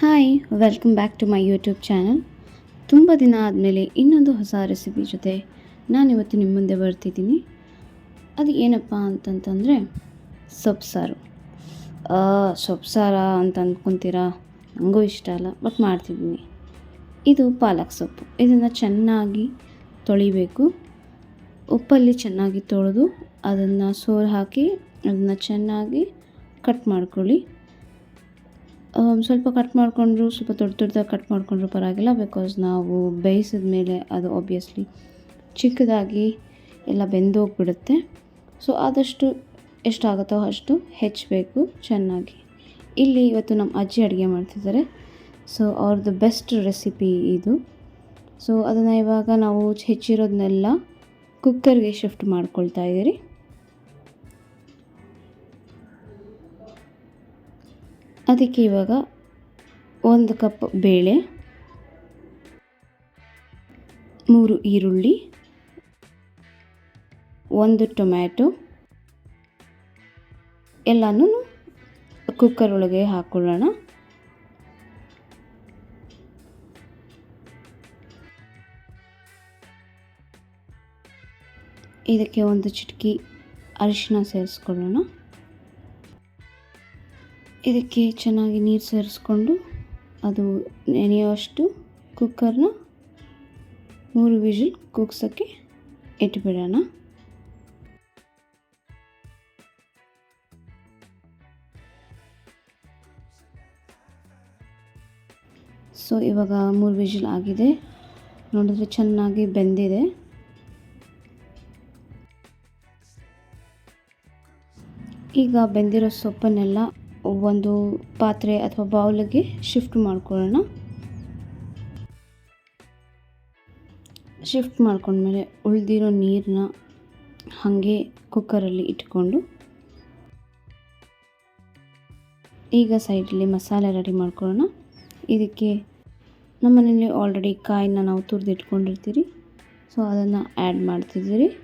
Hi welcome back to my YouTube channel ತುಂಬ ದಿನ ಆದಮೇಲೆ ಇನ್ನೊಂದು ಹೊಸ ರೆಸಿಪಿ ಜೊತೆ ನಾನು ಇವತ್ತು ನಿಮ್ಮ ಮುಂದೆ ಬರ್ತಿದ್ದೀನಿ. ಅದು ಏನಪ್ಪ ಅಂತಂತಂದರೆ ಸೊಪ್ಪು ಸಾರು. ಆ, ಸೊಪ್ಪು ಸಾರ ಅಂತ ಅಂದ್ಕೊತೀರಾ ನನಗೂ ಇಷ್ಟ ಅಲ್ಲ ಬಟ್ ಮಾಡ್ತಿದ್ದೀನಿ. ಇದು ಪಾಲಕ್ ಸೊಪ್ಪು. ಇದನ್ನು ಚೆನ್ನಾಗಿ ತೊಳಿಬೇಕು. ಉಪ್ಪಲ್ಲಿ ಚೆನ್ನಾಗಿ ತೊಳೆದು ಅದನ್ನು ಸೋರು ಹಾಕಿ ಅದನ್ನು ಚೆನ್ನಾಗಿ ಕಟ್ ಮಾಡ್ಕೊಳ್ಳಿ. ಸ್ವಲ್ಪ ಕಟ್ ಮಾಡಿಕೊಂಡ್ರು, ಸ್ವಲ್ಪ ದೊಡ್ಡ ದೊಡ್ಡದಾಗಿ ಕಟ್ ಮಾಡಿಕೊಂಡ್ರು ಪರವಾಗಿಲ್ಲ ಬಿಕಾಸ್ ನಾವು ಬೇಯಿಸಿದ ಮೇಲೆ ಅದು ಆಬ್ವಿಯಸ್ಲಿ ಚಿಕ್ಕದಾಗಿ ಎಲ್ಲ ಬೆಂದೋಗ್ಬಿಡುತ್ತೆ. ಸೊ ಆದಷ್ಟು ಎಷ್ಟಾಗುತ್ತೋ ಅಷ್ಟು ಹೆಚ್ಚಬೇಕು ಚೆನ್ನಾಗಿ. ಇಲ್ಲಿ ಇವತ್ತು ನಮ್ಮ ಅಜ್ಜಿ ಅಡುಗೆ ಮಾಡ್ತಿದ್ದಾರೆ. ಸೊ ಅವ್ರದ್ದು ಬೆಸ್ಟ್ ರೆಸಿಪಿ ಇದು. ಸೊ ಅದನ್ನು ಇವಾಗ ನಾವು ಹೆಚ್ಚಿರೋದನ್ನೆಲ್ಲ ಕುಕ್ಕರ್ಗೆ ಶಿಫ್ಟ್ ಮಾಡ್ಕೊಳ್ತಾ ಇದ್ದೀರಿ. ಅದಕ್ಕೆ ಇವಾಗ ಒಂದು ಕಪ್ ಬೇಳೆ, ಮೂರು ಈರುಳ್ಳಿ, ಒಂದು ಟೊಮ್ಯಾಟೊ, ಎಲ್ಲನೂ ಕುಕ್ಕರ್ ಒಳಗೆ ಹಾಕ್ಕೊಳ್ಳೋಣ ಇದಕ್ಕೆ ಒಂದು ಚಿಟಕಿ ಅರಿಶಿನ ಸೇರಿಸ್ಕೊಳ್ಳೋಣ. ಇದಕ್ಕೆ ಚೆನ್ನಾಗಿ ನೀರು ಸೇರಿಸ್ಕೊಂಡು ಅದು ನೆನೆಯುವಷ್ಟು ಕುಕ್ಕರ್ನ ಮೂರು ವಿಜಿಲ್ ಕೂಗ್ಸೋಕ್ಕೆ ಇಟ್ಬಿಡೋಣ. ಸೊ, ಇವಾಗ ಮೂರು ವಿಜಿಲ್ ಆಗಿದೆ. ನೋಡಿದ್ರೆ ಚೆನ್ನಾಗಿ ಬೆಂದಿದೆ. ಈಗ ಬೆಂದಿರೋ ಸೊಪ್ಪನ್ನೆಲ್ಲ ಒಂದು ಪಾತ್ರೆ ಅಥವಾ ಬೌಲಿಗೆ ಶಿಫ್ಟ್ ಮಾಡ್ಕೊಳ್ಳೋಣ. ಶಿಫ್ಟ್ ಮಾಡ್ಕೊಂಡ್ಮೇಲೆ ಉಳಿದಿರೋ ನೀರನ್ನ ಹಾಗೆ ಕುಕ್ಕರಲ್ಲಿ ಇಟ್ಕೊಂಡು ಈಗ ಸೈಡಲ್ಲಿ ಮಸಾಲೆ ರೆಡಿ ಮಾಡ್ಕೊಳ್ಳೋಣ. ಇದಕ್ಕೆ ನಮ್ಮನೇಲಿ ಆಲ್ರೆಡಿ ಕಾಯಿನ ನಾವು ತುರಿದಿಟ್ಕೊಂಡಿರ್ತೀರಿ. ಸೊ ಅದನ್ನು ಆ್ಯಡ್ ಮಾಡ್ತಿದ್ದೀರಿ.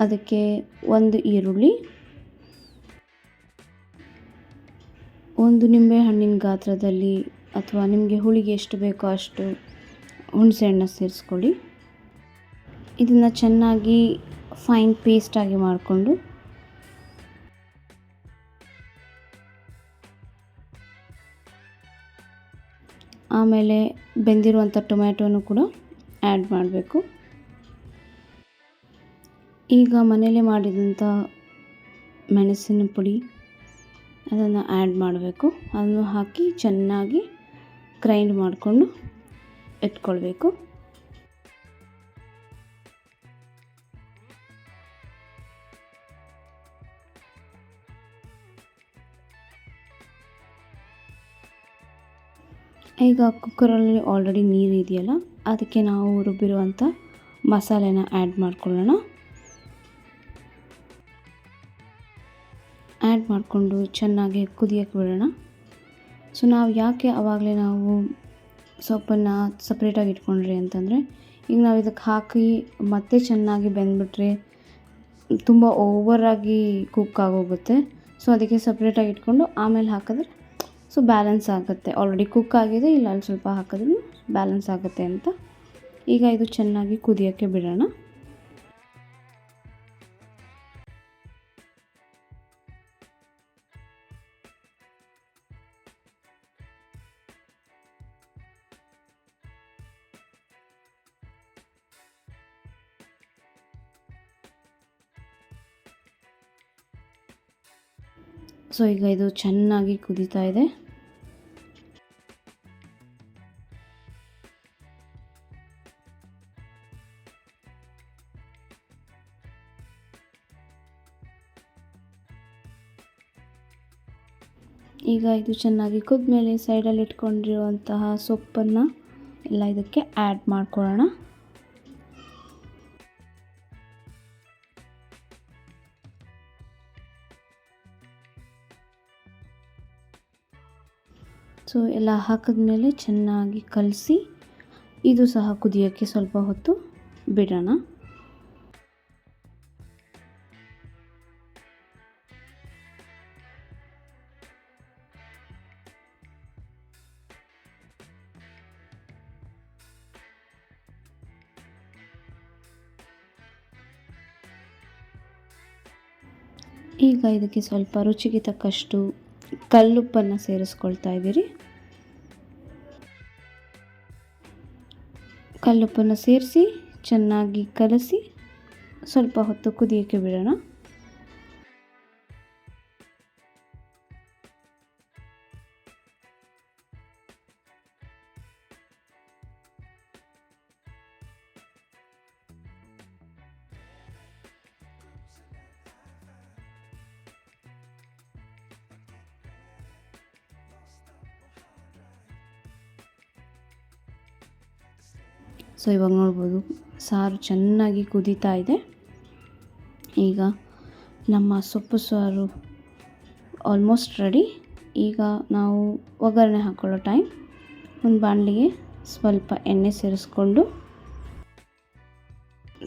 ಅದಕ್ಕೆ ಒಂದು ಈರುಳ್ಳಿ ಒಂದು ನಿಂಬೆ ಹಣ್ಣಿನ ಗಾತ್ರದಲ್ಲಿ ಅಥವಾ ನಿಮಗೆ ಹುಳಿಗೆ ಎಷ್ಟು ಬೇಕೋ ಅಷ್ಟು ಹುಣಸೆಹಣ್ಣು ಸೇರಿಸ್ಕೊಳ್ಳಿ. ಇದನ್ನು ಚೆನ್ನಾಗಿ ಫೈನ್ ಪೇಸ್ಟಾಗಿ ಮಾಡಿಕೊಂಡು ಆಮೇಲೆ ಬೆಂದಿರುವಂಥ ಟೊಮ್ಯಾಟೊನು ಕೂಡ ಆ್ಯಡ್ ಮಾಡಬೇಕು. ಈಗ ಮನೇಲೆ ಮಾಡಿದಂಥ ಮೆಣಸಿನ ಪುಡಿ ಅದನ್ನು ಆ್ಯಡ್ ಮಾಡಬೇಕು. ಅದನ್ನು ಹಾಕಿ ಚೆನ್ನಾಗಿ ಗ್ರೈಂಡ್ ಮಾಡಿಕೊಂಡು ಎತ್ಕೊಳ್ಬೇಕು ಈಗ ಕುಕ್ಕರಲ್ಲಿ ಆಲ್ರೆಡಿ ನೀರು ಇದೆಯಲ್ಲ, ಅದಕ್ಕೆ ನಾವು ರುಬ್ಬಿರುವಂಥ ಮಸಾಲೆನ ಆ್ಯಡ್ ಮಾಡ್ಕೊಳ್ಳೋಣ. ಆ್ಯಡ್ ಮಾಡಿಕೊಂಡು ಚೆನ್ನಾಗಿ ಕುದಿಯೋಕ್ಕೆ ಬಿಡೋಣ. ಸೊ ನಾವು ಯಾಕೆ ಆವಾಗಲೇ ನಾವು ಸೊಪ್ಪನ್ನು ಸಪ್ರೇಟಾಗಿ ಇಟ್ಕೊಂಡ್ರಿ ಅಂತಂದರೆ, ಈಗ ನಾವು ಇದಕ್ಕೆ ಹಾಕಿ ಮತ್ತೆ ಚೆನ್ನಾಗಿ ಬೆಂದ್ಬಿಟ್ರೆ ತುಂಬ ಓವರಾಗಿ ಕುಕ್ ಆಗೋಗುತ್ತೆ. ಸೊ ಅದಕ್ಕೆ ಸಪ್ರೇಟಾಗಿ ಇಟ್ಕೊಂಡು ಆಮೇಲೆ ಹಾಕಿದ್ರೆ ಸೊ ಬ್ಯಾಲೆನ್ಸ್ ಆಗುತ್ತೆ. ಆಲ್ರೆಡಿ ಕುಕ್ ಆಗಿದೆ, ಇಲ್ಲ ಅಲ್ಲಿ ಸ್ವಲ್ಪ ಹಾಕಿದ್ರೂ ಬ್ಯಾಲೆನ್ಸ್ ಆಗುತ್ತೆ ಅಂತ. ಈಗ ಇದು ಚೆನ್ನಾಗಿ ಕುದಿಯೋಕ್ಕೆ ಬಿಡೋಣ. ಸೊ, ಈಗ ಇದು ಚೆನ್ನಾಗಿ ಕುದಿತಾ ಇದೆ. ಈಗ ಇದು ಚೆನ್ನಾಗಿ ಕುದ್ಮೇಲೆ ಸೈಡಲ್ಲಿ ಇಟ್ಕೊಂಡಿರುವಂತಹ ಸೊಪ್ಪನ್ನು ಎಲ್ಲ ಇದಕ್ಕೆ ಆ್ಯಡ್ ಮಾಡ್ಕೊಳ್ಳೋಣ. ಸೊ ಎಲ್ಲ ಹಾಕಿದ್ಮೇಲೆ ಚೆನ್ನಾಗಿ ಕಲಸಿ, ಇದು ಸಹ ಕುದಿಯೋಕ್ಕೆ ಸ್ವಲ್ಪ ಹೊತ್ತು ಬಿಡೋಣ. ಈಗ ಇದಕ್ಕೆ ಸ್ವಲ್ಪ ರುಚಿಗೆ ತಕ್ಕಷ್ಟು ಕಲ್ಲುಪ್ಪನ್ನು ಸೇರಿಸ್ಕೊಳ್ತಾ ಇದ್ದೀರಿ. ಕಲ್ಲುಪ್ಪನ್ನು ಸೇರಿಸಿ ಚೆನ್ನಾಗಿ ಕಲಸಿ ಸ್ವಲ್ಪ ಹೊತ್ತು ಕುದಿಯೋಕ್ಕೆ ಬಿಡೋಣ. ಸೊ, ಇವಾಗ ನೋಡ್ಬೋದು. ಸಾರು ಚೆನ್ನಾಗಿ ಕುದೀತಾ ಇದೆ. ಈಗ ನಮ್ಮ ಸೊಪ್ಪು ಸಾರು ಆಲ್ಮೋಸ್ಟ್ ರೆಡಿ ಈಗ ನಾವು ಒಗ್ಗರಣೆ ಹಾಕ್ಕೊಳ್ಳೋ ಟೈಮ್ ಒಂದು ಬಾಣಲಿಗೆ ಸ್ವಲ್ಪ ಎಣ್ಣೆ ಸೇರಿಸ್ಕೊಂಡು,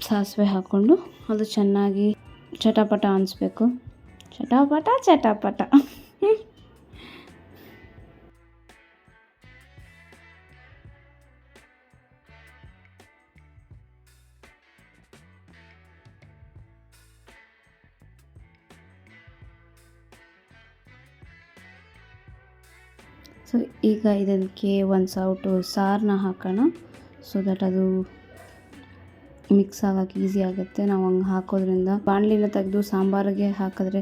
ಸಾಸಿವೆ ಹಾಕ್ಕೊಂಡು ಅದು ಚೆನ್ನಾಗಿ ಚಟಪಟ ಅನಿಸ್ಬೇಕು. ಚಟಾಪಟ ಚಟಾಪಟ. ಸೊ ಈಗ ಇದಕ್ಕೆ ಒಂದು ಸೌಟು ಸಾರನ್ನ ಹಾಕೋಣ. ಸೊ ದಟ್ ಅದು ಮಿಕ್ಸ್ ಆಗೋಕ್ಕೆ ಈಸಿ ಆಗುತ್ತೆ. ನಾವು ಹಂಗೆ ಹಾಕೋದ್ರಿಂದ ಬಾಣಲಿನ ತೆಗೆದು ಸಾಂಬಾರಿಗೆ ಹಾಕಿದ್ರೆ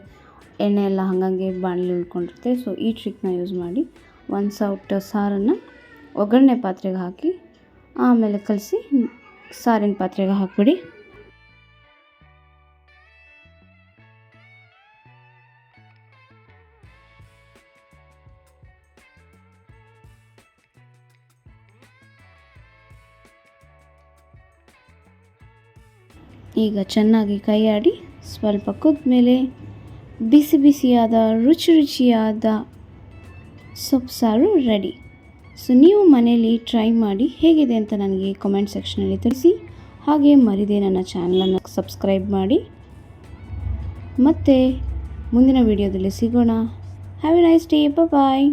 ಎಣ್ಣೆ ಎಲ್ಲ ಹಂಗಂಗೆ ಬಾಣಲಿ ಉಳ್ಕೊಂಡಿರುತ್ತೆ. ಸೊ ಈ ಟ್ರಿಕ್ನ ಯೂಸ್ ಮಾಡಿ ಒಂದು ಸೌಟ್ ಸಾರನ್ನು ಒಗ್ಗರಣೆ ಪಾತ್ರೆಗೆ ಹಾಕಿ ಆಮೇಲೆ ಕಲಸಿ ಸಾರಿನ ಪಾತ್ರೆಗೆ ಹಾಕಿಬಿಡಿ. ಈಗ ಚೆನ್ನಾಗಿ ಕೈಯಾಡಿ ಸ್ವಲ್ಪ ಕುದ್ಮೇಲೆ ಬಿಸಿ ಬಿಸಿಯಾದ, ರುಚಿ ರುಚಿಯಾದ ಸೊಪ್ಪು ಸಾರು ರೆಡಿ ಸೊ ನೀವು ಮನೆಯಲ್ಲಿ ಟ್ರೈ ಮಾಡಿ ಹೇಗಿದೆ ಅಂತ ನನಗೆ ಕಮೆಂಟ್ ಸೆಕ್ಷನಲ್ಲಿ ತಿಳಿಸಿ. ಹಾಗೆ ಮರಿದೇ ನನ್ನ ಚಾನಲನ್ನು ಸಬ್ಸ್ಕ್ರೈಬ್ ಮಾಡಿ. ಮತ್ತು ಮುಂದಿನ ವಿಡಿಯೋದಲ್ಲಿ ಸಿಗೋಣ. Have a nice day bye